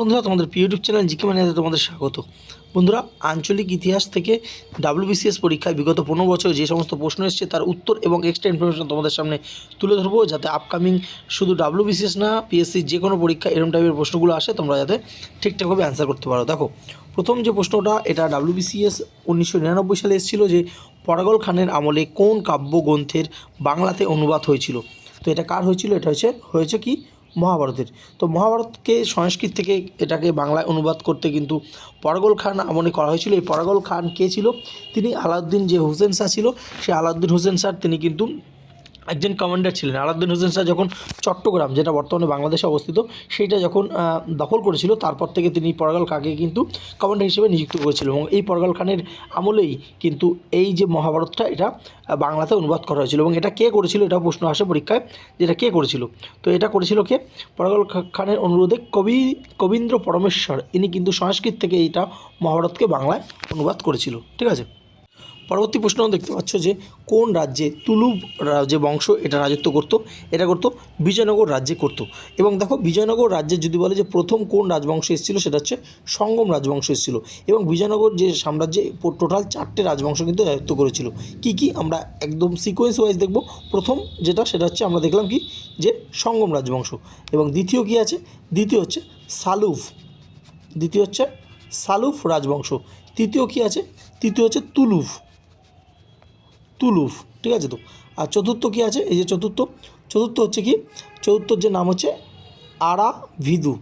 বন্ধুরা, তোমাদের YouTube channel GK মানিয়াতে তোমাদের স্বাগত। বন্ধুরা, আঞ্চলিক ইতিহাস থেকে ডাব্লিউবিসিএস পরীক্ষায় বিগত পনেরো বছর যে সমস্ত প্রশ্ন এসেছে, তার উত্তর এবং এক্সট্রা ইনফরমেশন তোমাদের সামনে তুলে ধরবো, যাতে আপকামিং শুধু ডাব্লিউবিসিএস না পিএসসি যে কোনো পরীক্ষা এরকম টাইপের প্রশ্নগুলো আসে, তোমরা যাতে ঠিকঠাকভাবে অ্যান্সার করতে পারো। দেখো, প্রথম যে প্রশ্নটা, এটা ডাব্লিউবিসিএস উনিশশো নিরানব্বই সালে এসেছিল যে, পরাগল খানের আমলে কোন কাব্যগ্রন্থের বাংলাতে অনুবাদ হয়েছিল? তো এটা কার হয়েছিল? এটা হচ্ছে, হয়েছে কি মহাভারতের। তো মহাভারতকে সংস্কৃত থেকে এটাকে বাংলায় অনুবাদ করতে কিন্তু পরাগল খান আমনে করা হয়েছিল। এই পরাগল খান কে ছিল? তিনি আলাউদ্দিন যে হুসেন শাহ ছিল, সে আলাউদ্দিন হুসেন শাহ তিনি কিন্তু একজন কমান্ডার ছিলেন। আলাউদ্দিন হোসেন শাহ যখন চট্টগ্রাম, যেটা বর্তমানে বাংলাদেশে অবস্থিত, সেইটা যখন দখল করেছিল, তারপর থেকে তিনি পরগাল খাঁকে কিন্তু কমান্ডার হিসেবে নিযুক্ত করেছিল এবং এই পরগাল খানের আমলেই কিন্তু এই যে মহাভারতটা, এটা বাংলাতে অনুবাদ করা হয়েছিল। এবং এটা কে করেছিল, এটা প্রশ্ন আসে পরীক্ষায় যেটা কে করেছিল? তো এটা করেছিল কে? পরগাল খানের অনুরোধে কবি, কবীন্দ্র পরমেশ্বর। ইনি কিন্তু সংস্কৃত থেকে এইটা মহাভারতকে বাংলায় অনুবাদ করেছিল। ঠিক আছে? পরবর্তী প্রশ্ন দেখতে পাচ্ছ যে কোন রাজ্যে তুলুব যে বংশ এটা রাজত্ব করতো? এটা করতো বিজয়নগর রাজ্যে করতো। এবং দেখো বিজয়নগর রাজ্যে যদি বলে যে প্রথম কোন রাজবংশ এসেছিল সেটা হচ্ছে সঙ্গম রাজবংশ এসেছিল। এবং বিজয়নগর যে সাম্রাজ্যে টোটাল চারটে রাজবংশ কিন্তু রাজত্ব করেছিল। কি কি আমরা একদম সিকোয়েন্স ওয়াইজ দেখব? প্রথম যেটা সেটা হচ্ছে আমরা দেখলাম কি? যে সঙ্গম রাজবংশ। এবং দ্বিতীয় কি আছে? দ্বিতীয় হচ্ছে সালুফ। দ্বিতীয় হচ্ছে সালুফ রাজবংশ। তৃতীয় কি আছে? তৃতীয় হচ্ছে তুলুফ। তুলুফ ঠিক আছে তো? আর চতুর্থ কি আছে? এই যে চতুর্থ চতুর্থ হচ্ছে কি? চতুর্থর যে নাম হচ্ছে আরা ভিদু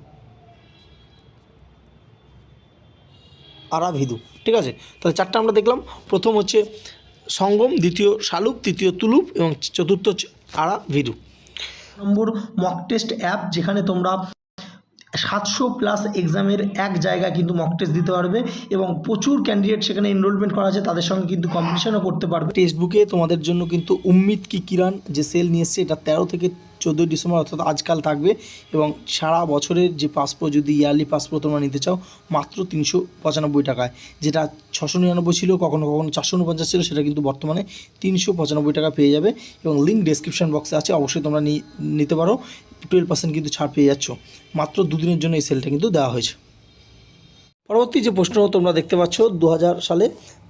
আরা ভিদু ঠিক আছে? তাহলে চারটা আমরা দেখলাম। প্রথম হচ্ছে সঙ্গম, দ্বিতীয় শালুক তৃতীয় তুলুপ এবং চতুর্থ হচ্ছে আরা ভিদু নম্বর মক টেস্ট অ্যাপ যেখানে তোমরা সাতশো প্লাস এক্সামের এক জায়গায় কিন্তু মক টেস্ট দিতে পারবে এবং প্রচুর ক্যান্ডিডেট সেখানে এনরোলমেন্ট করা আছে, তাদের সঙ্গে কিন্তু কম্পিটিশনও করতে পারবে। টেক্সট বুকে তোমাদের জন্য কিন্তু উম্মিদ কি কিরান যে সেল নিয়ে এসছে, এটা তেরো থেকে চোদ্দোই ডিসেম্বর অর্থাৎ আজকাল থাকবে এবং সারা বছরের যে পাসপোর্ট যদি ইয়ারলি পাসপোর্ট তোমরা নিতে চাও, মাত্র তিনশো পঁচানব্বই টাকায়। যেটা ছশো নিরানব্বই ছিল, কখনো কখনো চারশো উনপঞ্চাশ ছিল, সেটা কিন্তু বর্তমানে তিনশো পঁচানব্বই টাকা পেয়ে যাবে এবং লিঙ্ক ডেসক্রিপশন বক্সে আছে, অবশ্যই তোমরা নিতে পারো। টুয়েলভ পার্সেন্ট কিন্তু ছাড় পেয়ে যাচ্ছ। মাত্র দুদিনের জন্য এই সেলটা কিন্তু দেওয়া হয়েছে। পরবর্তী যে প্রশ্ন তোমরা দেখতে পাচ্ছ দু হাজার সালে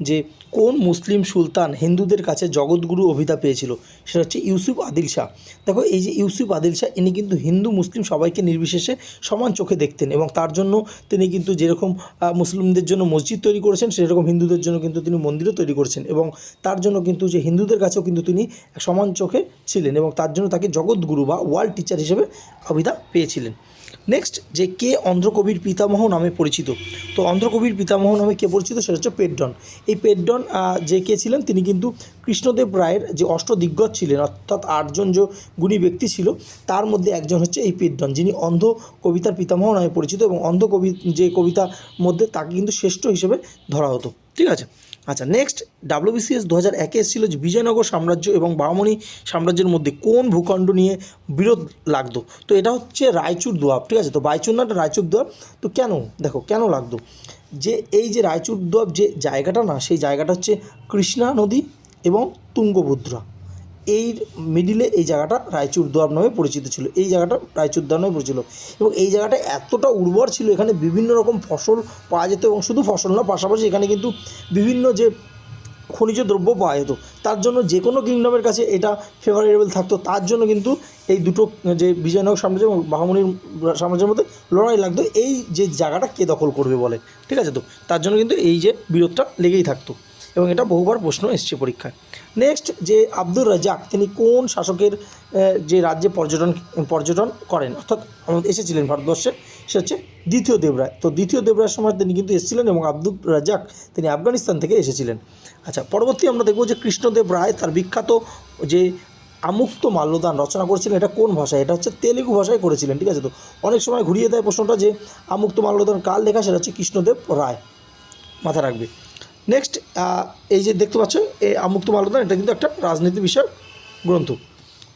যে কোন মুসলিম সুলতান হিন্দুদের কাছে জগৎগুরু অভিধা পেয়েছিল, সেটা হচ্ছে ইউসুফ আদিল শাহ। দেখো, এই যে ইউসুফ আদিল শাহ, ইনি কিন্তু হিন্দু মুসলিম সবাইকে নির্বিশেষে সমান চোখে দেখতেন এবং তার জন্য তিনি কিন্তু যেরকম মুসলিমদের জন্য মসজিদ তৈরি করেছেন, সেরকম হিন্দুদের জন্য কিন্তু তিনি মন্দিরও তৈরি করেছেন এবং তার জন্য কিন্তু যে হিন্দুদের কাছেও কিন্তু তিনি সমান চোখে ছিলেন এবং তার জন্য তাকে জগৎগুরু বা ওয়ার্ল্ড টিচার হিসেবে অভিধা পেয়েছিলেন। নেক্সট যে কে অন্ধ্রকবির পিতামহ নামে পরিচিত? তো অন্ধ্রকবির পিতামহ নামে কে পরিচিত? সেটা হচ্ছে পেড্ডন। এই পেড্ডন যে কে ছিলেন, তিনি কিন্তু কৃষ্ণদেব রায়ের যে অষ্টদিগ্গজ ছিলেন, অর্থাৎ আটজন যে গুণী ব্যক্তি ছিল, তার মধ্যে একজন হচ্ছে এই পেড্ডন, যিনি অন্ধ কবিতার পিতামহ নামে পরিচিত এবং অন্ধ কবি যে কবিতার মধ্যে তাকে কিন্তু শ্রেষ্ঠ হিসেবে ধরা হতো। ঠিক আছে? আচ্ছা নেক্সট ডাব্লিউবিসিএস দু হাজার একে এসেছিল যে বিজয়নগর সাম্রাজ্য এবং বামনি সাম্রাজ্যের মধ্যে কোন ভূখণ্ড নিয়ে বিরোধ লাগতো? তো এটা হচ্ছে রায়চুর দোয়াব, ঠিক আছে? তো বাইচুর না রায়চুর দোয়াব। তো কেন? দেখো, কেন লাগতো? যে এই যে রায়চুর দোয়াব যে জায়গাটা না, সেই জায়গাটা হচ্ছে কৃষ্ণা নদী এবং তুঙ্গভদ্রা। এই মিডিলে এই জায়গাটা রায়চুর দোয়াব নামে পরিচিত ছিল। এই জায়গাটা রায়চুর দোয়াব নামে পরিচিত। এবং এই জায়গাটা এতটা উর্বর ছিল, এখানে বিভিন্ন রকম ফসল পাওয়া যেত এবং শুধু ফসল না, পাশাপাশি এখানে কিন্তু বিভিন্ন যে খনিজ দ্রব্য পাওয়া যেত, তার জন্য যে কোনো কিংডমের কাছে এটা ফেভারেবল থাকতো। তার জন্য কিন্তু এই দুটো যে বিজয়নগর সাম্রাজ্য এবং বাহামনির সাম্রাজ্যের মধ্যে লড়াই লাগতো। এই যে জায়গাটা কে দখল করবে বলে, ঠিক আছে তো? তার জন্য কিন্তু এই যে বিরোধটা লেগেই থাকতো। এবং এটা বহুবার প্রশ্ন এসছে পরীক্ষায়। নেক্সট যে আব্দুর রাজাক তিনি কোন শাসকের যে রাজ্যে পর্যটন পর্যটন করেন? অর্থাৎ আমাদের এসেছিলেন ভারতবর্ষে সে হচ্ছে দ্বিতীয় দেবরায়। তো দ্বিতীয় দেবরায়ের সময় তিনি কিন্তু এসেছিলেন এবং আব্দুর রাজাক তিনি আফগানিস্তান থেকে এসেছিলেন। আচ্ছা পরবর্তী আমরা দেখব যে কৃষ্ণদেব রায় তার বিখ্যাত যে আমুক্ত মাল্যদান রচনা করেছিলেন, এটা কোন ভাষায়? এটা হচ্ছে তেলেগু ভাষায় করেছিলেন, ঠিক আছে তো? অনেক সময় ঘুরিয়ে দেয় প্রশ্নটা যে আমুক্ত মাল্যদান কার লেখা? সেটা হচ্ছে কৃষ্ণদেব রায়। মাথা রাখবে। নেক্সট এই যে দেখতে পাচ্ছ এই আমুক্ত মালদান এটা কিন্তু একটা রাজনীতি বিষয়ক গ্রন্থ।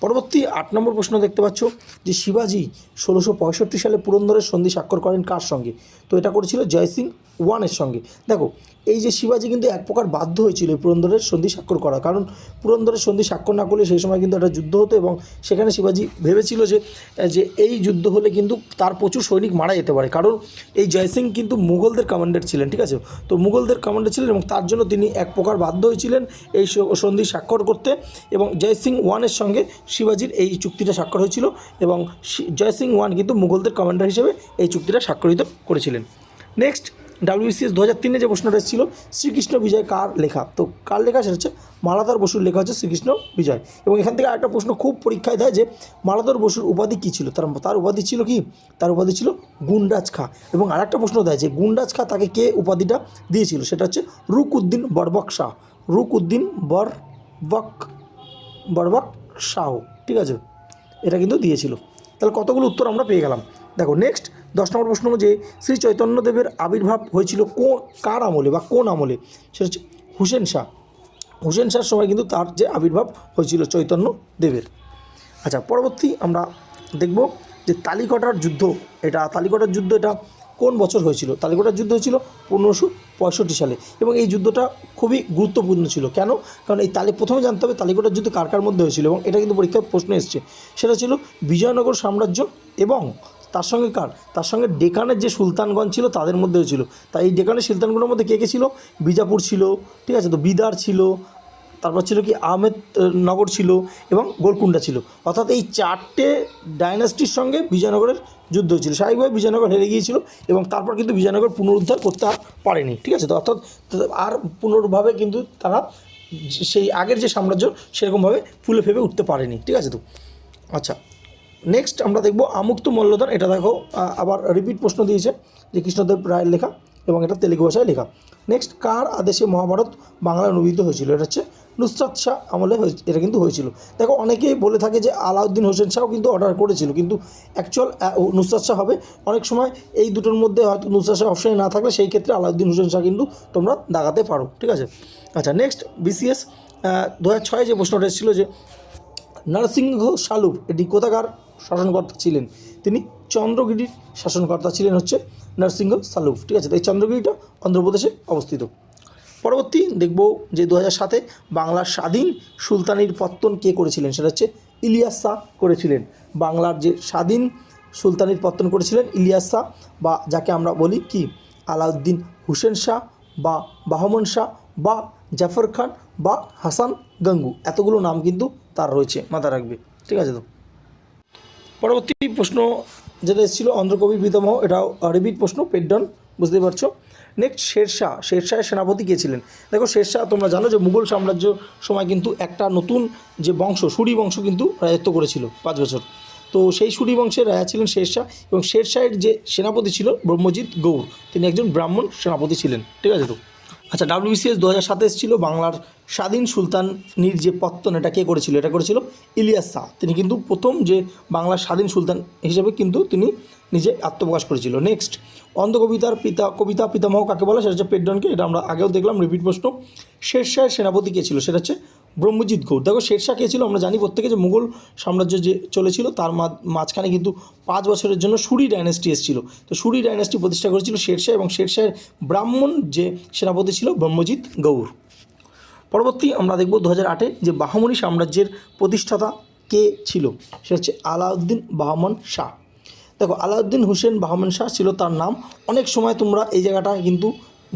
পরবর্তী আট নম্বর প্রশ্ন দেখতে পাচ্ছ যে শিবাজি ষোলোশো পঁয়ষট্টি সালে পুরন্দরের সন্ধি স্বাক্ষর করেন কার সঙ্গে? তো এটা করেছিল জয়সিং ওয়ানের সঙ্গে। দেখো, এই যে শিবাজি কিন্তু এক প্রকার বাধ্য হয়েছিল পুরন্দরের সন্ধি স্বাক্ষর করা। কারণ পুরন্দরের সন্ধি স্বাক্ষর না করলে সেই সময় কিন্তু একটা যুদ্ধ হতো এবং সেখানে শিবাজি ভেবেছিল যে যে এই যুদ্ধ হলে কিন্তু তার প্রচুর সৈনিক মারা যেতে পারে। কারণ এই জয়সিং কিন্তু মুঘলদের কমান্ডার ছিলেন, ঠিক আছে? তো মুঘলদের কমান্ডার ছিলেন এবং তার জন্য তিনি এক প্রকার বাধ্য হয়েছিলেন এই সন্ধি স্বাক্ষর করতে এবং জয়সিং ওয়ানের সঙ্গে শিবাজির এই চুক্তিটা স্বাক্ষর হয়েছিল এবং শি- জয়সিং ওয়ান কিন্তু মুঘলদের কমান্ডার হিসেবে এই চুক্তিটা স্বাক্ষরিত করেছিলেন। নেক্সট ডাব্লিউবিসিএস দু হাজার তিনে যে প্রশ্নটা এসেছিল, শ্রীকৃষ্ণ বিজয় কার লেখা? তো কার লেখা সেটা হচ্ছে মালাধর বসুর লেখা হচ্ছে শ্রীকৃষ্ণ বিজয়। এবং এখান থেকে আরেকটা প্রশ্ন খুব পরীক্ষায় দেয় যে মালাধর বসুর উপাধি কী ছিল? তার তার উপাধি ছিল কি? তার উপাধি ছিল গুন্ডাজ খা। এবং আরেকটা প্রশ্ন দেয় যে গুন্ডাজ খা তাকে কে উপাধিটা দিয়েছিল? সেটা হচ্ছে রুক উদ্দিন বরবক শাহ। রুক উদ্দিন বরবক বরবক শাহ ঠিক আছে? এটা কিন্তু দিয়েছিল। তাহলে কতগুলো উত্তর আমরা পেয়ে গেলাম? দেখো নেক্সট দশ নম্বর প্রশ্ন যে, শ্রী চৈতন্যদেবের আবির্ভাব হয়েছিল কো, কার আমলে বা কোন আমলে? সেটা হচ্ছে হুসেন শাহ। হুসেন শাহর সময় কিন্তু তার যে আবির্ভাব হয়েছিল চৈতন্য দেবের আচ্ছা পরবর্তী আমরা দেখব যে তালিকটার যুদ্ধ, এটা তালিকটার যুদ্ধ, এটা কোন বছর হয়েছিল? তালিকটার যুদ্ধ হয়েছিল পনেরোশো পঁয়ষট্টি সালে এবং এই যুদ্ধটা খুবই গুরুত্বপূর্ণ ছিল। কেন? কারণ এই তালি, প্রথমে জানতে হবে তালিকটার যুদ্ধ কার কার মধ্যে হয়েছিল এবং এটা কিন্তু পরীক্ষায় প্রশ্ন এসছে। সেটা ছিল বিজয়নগর সাম্রাজ্য এবং তার সঙ্গে কার? তার সঙ্গে ডেকানের যে সুলতানগঞ্জ ছিল তাদের মধ্যে হয়েছিল। তাই এই ডেকানের সুলতানগুলোর মধ্যে কে কে ছিল? বিজাপুর ছিল, ঠিক আছে? তো বিদার ছিল, তারপর ছিল কি আহমেদ নগর ছিল এবং গোলকুন্ডা ছিল। অর্থাৎ এই চারটে ডাইনাস্টির সঙ্গে বিজয়নগরের যুদ্ধ হয়েছিল। স্বাভাবিকভাবে বিজয়নগর হেরে গিয়েছিল এবং তারপর কিন্তু বিজয়নগর পুনরুদ্ধার করতে পারেনি। ঠিক আছে? তো অর্থাৎ আর পুনর্ভাবে কিন্তু তারা সেই আগের যে সাম্রাজ্য সেরকমভাবে ফুলে ফেপে উঠতে পারেনি। ঠিক আছে তো? আচ্ছা নেক্সট আমরা দেখব আমুক্ত মল্লদান এটা দেখো আবার রিপিট প্রশ্ন দিয়েছে যে কৃষ্ণদেব রায়ের লেখা এবং এটা তেলেগু ভাষায় লেখা। নেক্সট কার আদেশে মহাভারত বাংলায় অনুদিত হয়েছিল? এটা হচ্ছে নুসরাত শাহ আমলে এটা কিন্তু হয়েছিল। দেখো, অনেকেই বলে থাকে যে আলাউদ্দিন হোসেন শাহও কিন্তু অর্ডার করেছিল, কিন্তু অ্যাকচুয়াল নুসরাত শাহ হবে। অনেক সময় এই দুটোর মধ্যে হয়তো নুসরাত শাহ অপশানে না থাকলে সেই ক্ষেত্রে আলাউদ্দিন হোসেন শাহ কিন্তু তোমরা দাগাতে পারো, ঠিক আছে? আচ্ছা নেক্সট বিসিএস দু হাজার ছয় যে প্রশ্নটা এসেছিল যে নরসিংহ সালুব এটি কোথাকার শাসনকর্তা ছিলেন? তিনি চন্দ্রগিরির শাসনকর্তা ছিলেন হচ্ছে নরসিংহ সালুব ঠিক আছে? তো এই চন্দ্রগিরিটা অন্ধ্রপ্রদেশে অবস্থিত। পরবর্তী দেখব যে দু হাজার সাতে বাংলার স্বাধীন সুলতানির পত্তন কে করেছিলেন? সেটা হচ্ছে ইলিয়াস শাহ করেছিলেন। বাংলার যে স্বাধীন সুলতানির পত্তন করেছিলেন ইলিয়াস শাহ বা যাকে আমরা বলি কি? আলাউদ্দিন হুসেন শাহ বা বাহমন শাহ বা জাফর খান বা হাসান গঙ্গু। এতগুলো নাম কিন্তু তার রয়েছে মাথায় রাখবে। ঠিক আছে তো? পরবর্তী প্রশ্ন যেটা এসেছিল, অন্ধ্রকবি পিতামহ এটাও রিপিট প্রশ্ন পেডন বুঝতে পারছ? নেক্সট শেরশাহ, শেরশাহের সেনাপতি কে ছিলেন? দেখো শেরশাহ, তোমরা জানো যে মুঘল সাম্রাজ্য সময় কিন্তু একটা নতুন যে বংশ, সুরি বংশ কিন্তু রাজত্ব করেছিল পাঁচ বছর। তো সেই সুরি বংশের রাজা ছিলেন শেরশাহ এবং শেরশাহের যে সেনাপতি ছিল ব্রহ্মজিৎ গৌর তিনি একজন ব্রাহ্মণ সেনাপতি ছিলেন। ঠিক আছে তো? আচ্ছা ডাব্লিউবিসিএস দু হাজার সাতাশ ছিল বাংলার স্বাধীন সুলতানির যে পত্তন, এটা কে করেছিল? এটা করেছিল ইলিয়াস শাহ। তিনি কিন্তু প্রথম যে বাংলার স্বাধীন সুলতান হিসেবে কিন্তু তিনি নিজে আত্মপ্রকাশ করেছিল। নেক্সট অন্ধ কবিতার পিতা, কবিতা পিতামহ কাকে বলে? সেটা হচ্ছে পেড্ডনকে এটা আমরা আগেও দেখলাম রিপিট প্রশ্ন। শেরশাহের সেনাপতি কে ছিল? সেটা হচ্ছে ব্রহ্মজিৎ গৌর দেখো, শেরশাহ কে ছিল? আমরা জানি প্রত্যেকে যে মুঘল সাম্রাজ্য যে চলেছিল, তার মাঝখানে কিন্তু পাঁচ বছরের জন্য সুরি ডাইনাস্টি এসেছিল। তো সুরি ডাইনাস্টি প্রতিষ্ঠা করেছিল শেরশাহ এবং শেরশাহের ব্রাহ্মণ যে সেনাপতি ছিল ব্রহ্মজিৎ গৌর পরবর্তী আমরা দেখব দু হাজার আটে যে বাহমনি সাম্রাজ্যের প্রতিষ্ঠাতা কে ছিল? সেটা হচ্ছে আলাউদ্দিন বাহমন শাহ। দেখো, আলাউদ্দিন হুসেন বাহমান শাহ ছিল তার নাম। অনেক সময় তোমরা এই জায়গাটা কিন্তু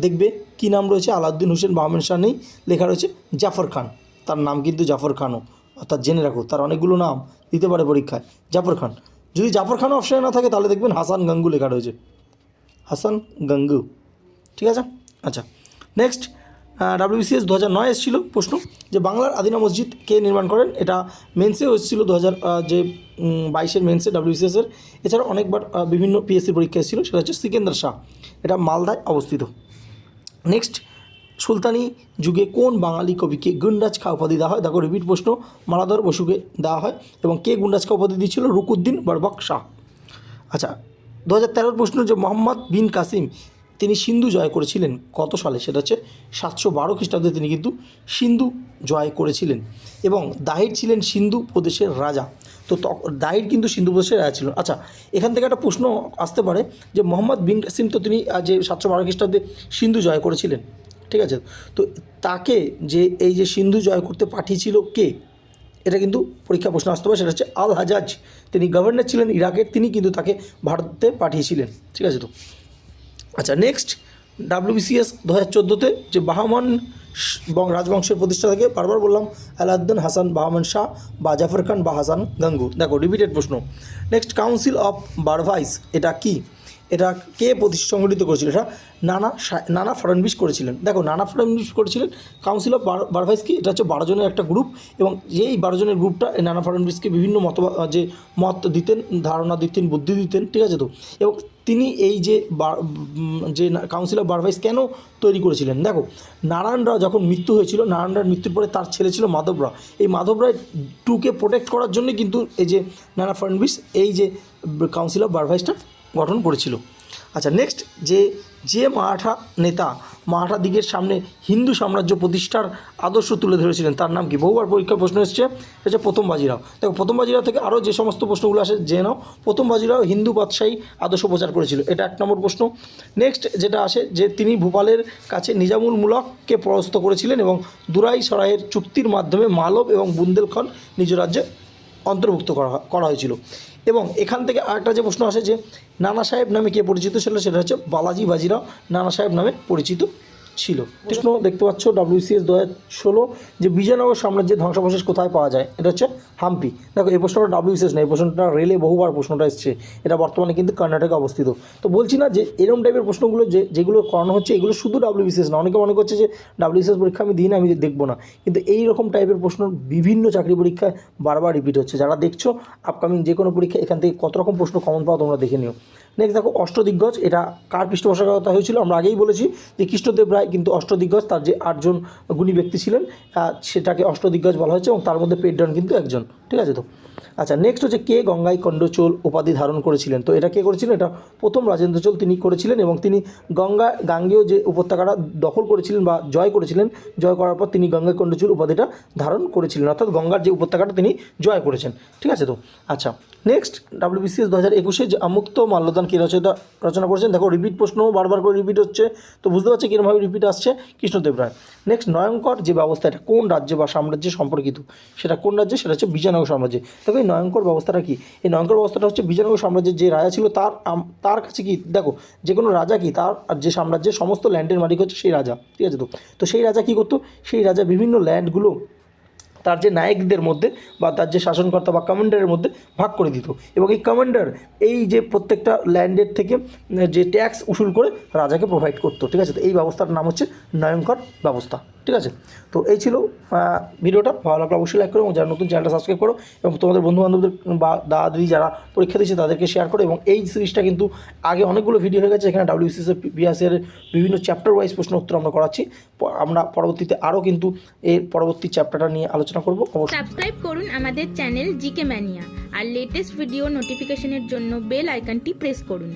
দেখবে কি নাম রয়েছে, আলাউদ্দিন হুসেন বাহমান শাহ নেই, লেখা রয়েছে জাফর খান। তার নাম কিন্তু জাফর খানও। অর্থাৎ জেনে রাখো, তার অনেকগুলো নাম দিতে পারে পরীক্ষায়। জাফর খান। যদি জাফর খান অপশানে না থাকে, তাহলে দেখবেন হাসান গাঙ্গু লেখা রয়েছে। হাসান গাঙ্গু। ঠিক আছে? আচ্ছা। নেক্সট ডাব্লিউবিসিএস দু হাজার নয় এসেছিল প্রশ্ন। যে বাংলার আদিনা মসজিদ কে নির্মাণ করেন, এটা মেন্সেও এসেছিল দু যে বাইশের মেন্সে ডাব্লিউবিসিএসের এছাড়া অনেকবার বিভিন্ন পিএসসি পরীক্ষা এসেছিল, সেটা হচ্ছে সিকেন্দার শাহ। এটা মালদায় অবস্থিত। নেক্সট সুলতানি যুগে কোন বাঙালি কবিকে গুন্ডাজ খা উপাধি দেওয়া হয়? দেখো রিপিট প্রশ্ন। মালাধর বসুকে দেওয়া হয় এবং কে গুন্ডাজ খা উপাধি দিয়েছিল? রুকুদ্দিন বরবক শাহ। আচ্ছা দু হাজার তেরোর প্রশ্ন যে মোহাম্মদ বিন কাসিম তিনি সিন্ধু জয় করেছিলেন কত সালে? সেটা হচ্ছে সাতশো বারো খ্রিস্টাব্দে তিনি কিন্তু সিন্ধু জয় করেছিলেন। এবং দাহির ছিলেন সিন্ধু প্রদেশের রাজা। তো দাহির কিন্তু সিন্ধু প্রদেশের রাজা ছিল আচ্ছা এখান থেকে একটা প্রশ্ন আসতে পারে যে মোহাম্মদ বিন কাসিম তো তিনি যে সাতশো বারো খ্রিস্টাব্দে সিন্ধু জয় করেছিলেন। ঠিক আছে? তো তাকে যে, এই যে সিন্ধু জয় করতে পাঠিয়েছিল কে? এটা কিন্তু পরীক্ষা প্রশ্ন আসতে পারে। সেটা হচ্ছে আল হাজাজ। তিনি গভর্নর ছিলেন ইরাকের। তিনি কিন্তু তাকে ভারতে পাঠিয়েছিলেন। ঠিক আছে তো? আচ্ছা নেক্সট ডাব্লিউবিসিএস দু হাজার চোদ্দোতে যে বাহামান রাজবংশের প্রতিষ্ঠা থেকে বারবার বললাম, আলাউদ্দিন হাসান বাহামান শাহ বা জাফর খান বা হাসান গাঙ্গু দেখো রিপিটেড প্রশ্ন। নেক্সট কাউন্সিল অফ বারভাইস এটা কি? এটা কে প্রতি সংগঠিত করেছিল? এটা নানা নানা ফড়নবিস করেছিলেন। দেখো, নানা ফড়নবিস করেছিলেন। কাউন্সিল অফ বারভাইস কি? এটা হচ্ছে বারো জনের একটা গ্রুপ এবং এই বারো জনের গ্রুপটা নানা ফড়নবিসকে বিভিন্ন মত যে মত দিতেন, ধারণা দিতেন, বুদ্ধি দিতেন, ঠিক আছে তো? এবং তিনি এই যে যে কাউন্সিল অফ বারভাইস কেন তৈরি করেছিলেন? দেখো, নারায়ণরা যখন মৃত্যু হয়েছিল নারায়ণ রায়ের মৃত্যুর পরে তার ছেলে ছিল মাধব রাও এই মাধবরা টুকে প্রোটেক্ট করার জন্য কিন্তু এই যে নানা ফাডনবিস এই যে কাউন্সিল অফ বারভাইসটা গঠন করেছিল। আচ্ছা নেক্সট যে যে মারাঠা নেতা মারাঠা দিগের সামনে হিন্দু সাম্রাজ্য প্রতিষ্ঠার আদর্শ তুলে ধরেছিলেন। তার নাম কি? বহুবার পরীক্ষার প্রশ্ন এসছে হচ্ছে প্রথম বাজিরাও দেখো প্রথম বাজিরাও থেকে আরও যে সমস্ত প্রশ্নগুলো আসে, জেনে নাও। প্রথম বাজিরাও হিন্দু বাদশাহী আদর্শ প্রচার করেছিল। এটা এক নম্বর প্রশ্ন। নেক্সট যেটা আসে, যে তিনি ভোপালের কাছে নিজামুল মুলককে পরাস্ত করেছিলেন এবং দুরাই সরাইয়ের চুক্তির মাধ্যমে মালব এবং বুন্দেলখণ্ড নিজ রাজ্যে অন্তর্ভুক্ত করা করা হয়েছিল। এবং এখান থেকে আরেকটা যে প্রশ্ন আসে যে, নানা সাহেব নামে কে পরিচিত ছিল? সেটা হচ্ছে বালাজি বাজিরাও নানা সাহেব নামে পরিচিত ছিল। প্রশ্ন দেখতে পাচ্ছ ডাব্লিউসিএস দু হাজার ষোলো, যে বিজয়নগর সাম্রাজ্যের ধ্বংসাবশেষ কোথায় পাওয়া যায়, এটা হচ্ছে হাম্পি। দেখো, এই প্রশ্নটা ডাব্লিউসিএস না এই প্রশ্নটা রেলে বহুবার প্রশ্নটা এসছে। এটা বর্তমানে কিন্তু কর্ণাটকে অবস্থিত। তো বলছি না যে এরকম টাইপের প্রশ্নগুলো যে, যেগুলো করানো হচ্ছে, এগুলো শুধু ডাব্লিউবিসিএস না, অনেকে মনে করছে যে ডাব্লিউবিসিএস পরীক্ষা আমি দিই না আমি দেখব না। কিন্তু এই রকম টাইপের প্রশ্ন বিভিন্ন চাকরি পরীক্ষায় বারবার রিপিট হচ্ছে। যারা দেখছ আপকামিং যে কোনো পরীক্ষা এখান থেকে কত রকম প্রশ্ন কমন পাও তোমরা দেখে নিও। নেক্সট দেখো অষ্টদিগ্গজ, এটা কার পৃষ্ঠপোষকতা হয়েছিল? আমরা আগেই বলেছি যে কৃষ্ণদেব রায় কিন্তু অষ্টদিগ্গজ, তার যে আটজন গুণী ব্যক্তি ছিলেন সেটাকে অষ্টদিগ্গজ বলা হয়েছে এবং তার মধ্যে পেড্ডন কিন্তু একজন। ঠিক আছে তো? আচ্ছা নেক্সট হচ্ছে কে গঙ্গাই কণ্ডচোল উপাধি ধারণ করেছিলেন? তো এটা কে করেছিলেন? এটা প্রথম রাজেন্দ্র চোল তিনি করেছিলেন এবং তিনি গঙ্গা গাঙ্গেয় যে উপত্যকাটা দখল করেছিলেন বা জয় করেছিলেন, জয় করার পর তিনি গঙ্গাই কণ্ডচোল উপাধিটা ধারণ করেছিলেন। অর্থাৎ গঙ্গার যে উপত্যকাটা তিনি জয় করেছেন। ঠিক আছে তো? আচ্ছা নেক্সট ডাব্লিউবিসিএস দু হাজার একুশে যে আমুক্ত মাল্যদান কী রচয়িতা রচনা করেছেন, দেখো রিপিট প্রশ্ন বারবার করে রিপিট হচ্ছে, তো বুঝতে পারছি কীরকমভাবে রিপিট আসছে কৃষ্ণদেব রায়। নেক্সট নয়ঙ্কর যে ব্যবস্থা, এটা কোন রাজ্যে বা সাম্রাজ্যে সম্পর্কিত? সেটা কোন রাজ্যে? সেটা হচ্ছে বিজয়নগর সাম্রাজ্যে। এই নয়ঙ্কর ব্যবস্থাটা কি? এই নয়ঙ্কর ব্যবস্থাটা হচ্ছে বিজয়নগর সাম্রাজ্যের যে রাজা ছিল তার তার কাছে কি, দেখো, যে কোনো রাজা কি তার আর যে সাম্রাজ্যের সমস্ত ল্যান্ডের মালিক হচ্ছে সেই রাজা, ঠিক আছে তো? তো সেই রাজা কি করতো? সেই রাজা বিভিন্ন ল্যান্ডগুলো তার যে নায়কদের মধ্যে বা তার যে শাসনকর্তা বা কমান্ডারের মধ্যে ভাগ করে দিত এবং এই কমান্ডার এই যে প্রত্যেকটা ল্যান্ডের থেকে যে ট্যাক্স উসুল করে রাজাকে প্রোভাইড করতো, ঠিক আছে তো? এই ব্যবস্থার নাম হচ্ছে নয়ঙ্কর ব্যবস্থা। ঠিক আছে? তো এই ছিল ভিডিওটা। ভালো লাগলে অবশ্যই লাইক করো এবং যারা নতুন চ্যানেলটা সাবস্ক্রাইব করো এবং তোমাদের বন্ধু বান্ধবদের বা দাদা দিদি যারা পরীক্ষা দিচ্ছে তাদেরকে শেয়ার করো এবং এই সিরিজটা কিন্তু আগে অনেকগুলো ভিডিও হয়ে গেছে, এখানে ডাব্লিউসিএস বিএসএর বিভিন্ন চ্যাপ্টার ওয়াইজ প্রশ্ন উত্তর আমরা করাচ্ছি। আমরা পরবর্তীতে আরও কিন্তু এর পরবর্তী চ্যাপ্টারটা নিয়ে আলোচনা করব। সাবস্ক্রাইব করুন আমাদের চ্যানেল জিকে ম্যানিয়া আর লেটেস্ট ভিডিও নোটিফিকেশনের জন্য বেল আইকনটি প্রেস করুন।